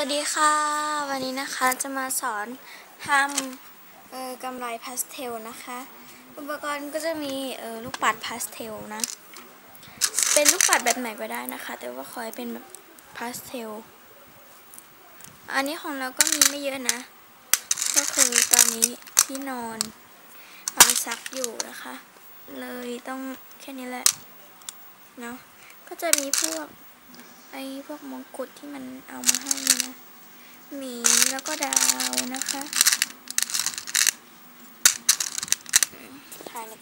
วัสดีค่ะ วันนี้นะคะจะมาสอนทำกำไรพาสเทลนะคะ อุปกรณ์ก็จะมีลูกปัดพาสเทลนะ เป็นลูกปัดแบบไหนก็ได้นะคะ แต่ว่าขอให้เป็นแบบพาสเทล อันนี้ของเราก็มีไม่เยอะนะ ก็คือตอนนี้ที่นอนนอนซักอยู่นะคะ เลยต้องแค่นี้แหละเนาะก็จะมีพวกไอ้พวกมงกุฎที่มันเอามาให้นะ ดาวนะคะถ่ายใน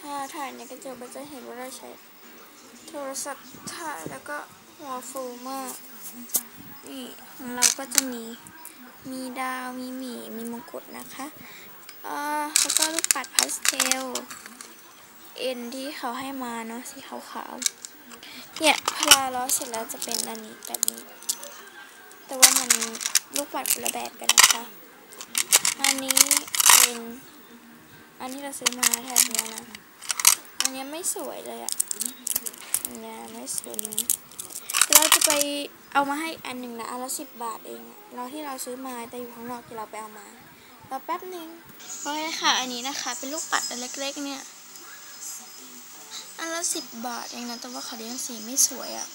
ถ้าถ่ายในกระจกก็จะเห็นว่าเราใช้โทรศัพท์ถ่ายแล้วก็หัวฟูมากนี่ของเราก็จะมีมีดาวมีหมีมีมงกุฎนะคะเอ่าแล้วก็ลูกปัดพาสเทลเอ็นที่เขาให้มาเนาะสีขาวๆเนี่ยพลาล้อเสร็จแล้วจะเป็นอันนี้แบบนี้ ลูกปัดคนละแบบกันนะคะ อันนี้เป็นอันที่เราซื้อมาแถบเนี้ยนะ อันนี้ไม่สวยเลยอะอันนี้ไม่สวยเราจะไปเอามาให้อันหนึ่งนะอันละสิบบาทเอง เราที่เราซื้อมาแต่อยู่ข้างนอกที่เราไปเอามาเราแป๊บหนึ่งโอเคค่ะ อันนี้นะคะ เป็นลูกปัดอันเล็กๆเนี่ย อันละสิบบาทเองนะ แต่ว่าเขาเลี้ยงสีไม่สวยอะ่ะ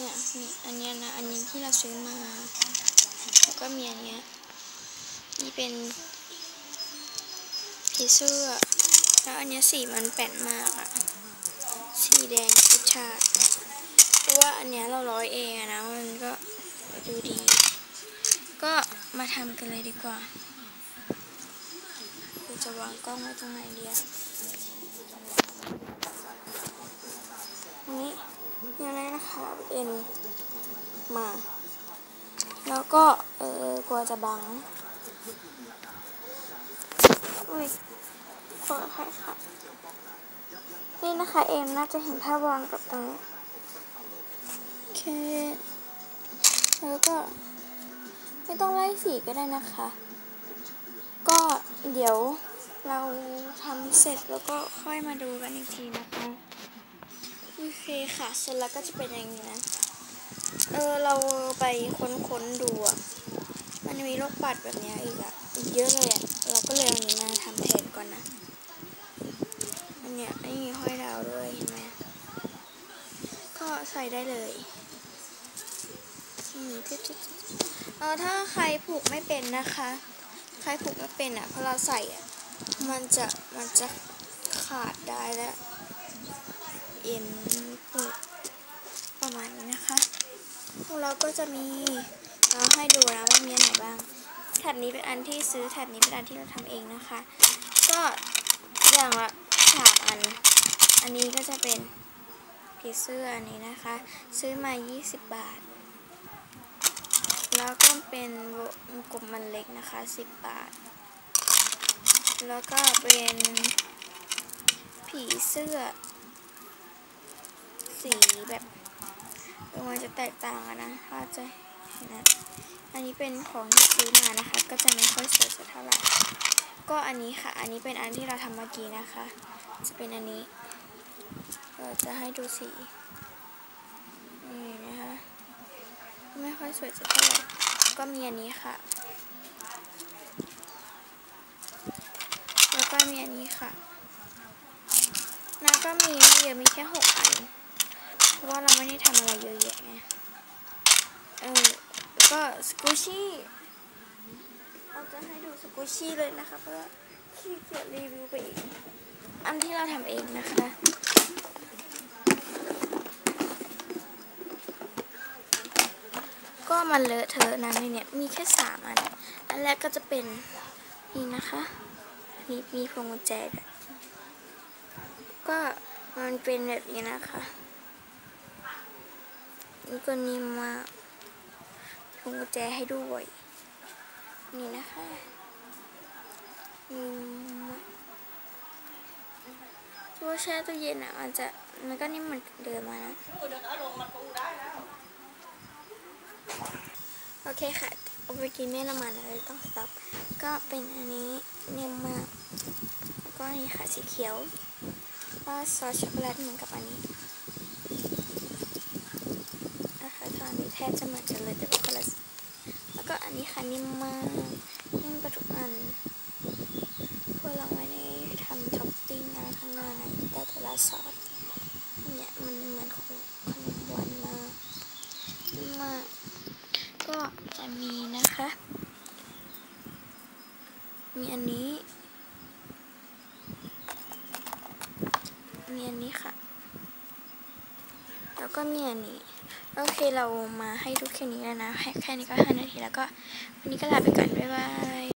เนี่ยมีอันนี้นะ อันนี้ที่เราซื้อมา แล้วก็มีอันเนี้ยนี่เป็นผีเสื้อ แล้วอันเนี้ยสีมันแป่นมากอะ่ะสีแดงชุดชาติเพราะว่าอันเนี้ยเราร้อยเองอะนะมันก็ดูดี ก็มาทำกันเลยดีกว่าเราจะวางกล้องไว้ตรงไหนดีอะนี้ยังไงนะคะเอ็นมา แล้วก็ เออกลัวจะบัง อุ้ยขอใครค่ะ นี่นะคะเอ็นน่าจะเห็นท่าบอลกับตรงนี้โอเค แล้วก็ ไม่ต้องไล่สีก็ได้นะคะ ก็เดี๋ยวเราทำเสร็จแล้วก็ค่อยมาดูกันอีกทีนะคะ โอเคค่ะ เสร็จแล้วก็จะเป็นอย่างนี้นะ เออเราไปค้นๆดูอะมันมีโรคปัดแบบนี้อีกอะอีกเยอะเลยอะเราก็เลยเอานี้มาทำแทนก่อนนะอันเนี้ยไม่มีห้อยดาวด้วยเห็นไหมก็ใส่ได้เลยนี่จิ๊ดๆเออถ้าใครผูกไม่เป็นนะคะ ใครผูกไม่เป็นอะพอเราใส่อะมันจะมันจะขาดได้แล้ว เอ็นผูกประมาณนี้นะคะของเรา ก็จะมีเราให้ดูนะว่ามีอันไหนบ้างแถบนี้เป็นอันที่ซื้อแถบนี้เป็นอันที่เราทำเองนะคะ ก็อย่างละสามอัน อันนี้ก็จะเป็นผีเสื้ออันนี้นะคะ ซื้อมา 20 บาท แล้วก็เป็นวงกลมมันเล็กนะคะ 10 บาท แล้วก็เป็นผีเสื้อ สีแบบ มันจะแตกต่างกันนะถ้าจะเห็นนะอันนี้เป็นของที่ซื้อมานะคะ ก็จะไม่ค่อยสวยสักเท่าไหร่ก็อันนี้ค่ะ อันนี้เป็นอันที่เราทำเมื่อกี้นะคะ จะเป็นอันนี้เราจะให้ดูสีนี่นะคะไม่ค่อยสวยสักเท่าไหร่ก็มีอันนี้ค่ะ แล้วก็มีอันนี้ค่ะแล้วก็มีเยอะมีแค่หกอัน ราะว่าเราไม่ได้ทำอะไรเยอะแยะไงเออก็สกูชี่เราจะให้ดูสกูชี่เลยนะคะ เพราะว่าขี้เกียจรีวิวไปอีก อันที่เราทำเองนะคะก็มันเลอะเทอะนะในเนี่ยมีแค่สามอัน อันแรกก็จะเป็นนี่นะคะนี่มีพวงกุญแจก็มันเป็นแบบนี้นะคะ นี่ก็นิ่มมากพวงกุญแจให้ด้วย นี่นะคะนิ่มมากตัวแช่ตู้เย็นอะมันจะมันก็นิ่มเหมือนเดิมอะนะโอเคค่ะเอาไปกินแม่ละมันเลยต้องสต็อปก็เป็นอันนี้นิ่มมาก แล้วก็นี่ค่ะสีเขียวก็ซอสช็อกโกแลตเหมือนกับอันนี้ บจะเหมือนะคะนิ่มมากนิ่มไปทุกอันพวกเราไม่ได้ทำท็อปปิ้งอะไรข้างหน้านะได้แต่ละซอสเนี่ยมันเหมือนของขนมหวานมากนิ่มมากก็จะมีนะคะ มีอันนี้ มีอันนี้ค่ะ แล้วก็มีอันนี้ โอเคเรามาให้ทุกแค่นี้แล้วนะแค่แค่นี้ก็ 5 นาทีแล้วก็ วันนี้ก็ลาไปก่อน บ๊ายบาย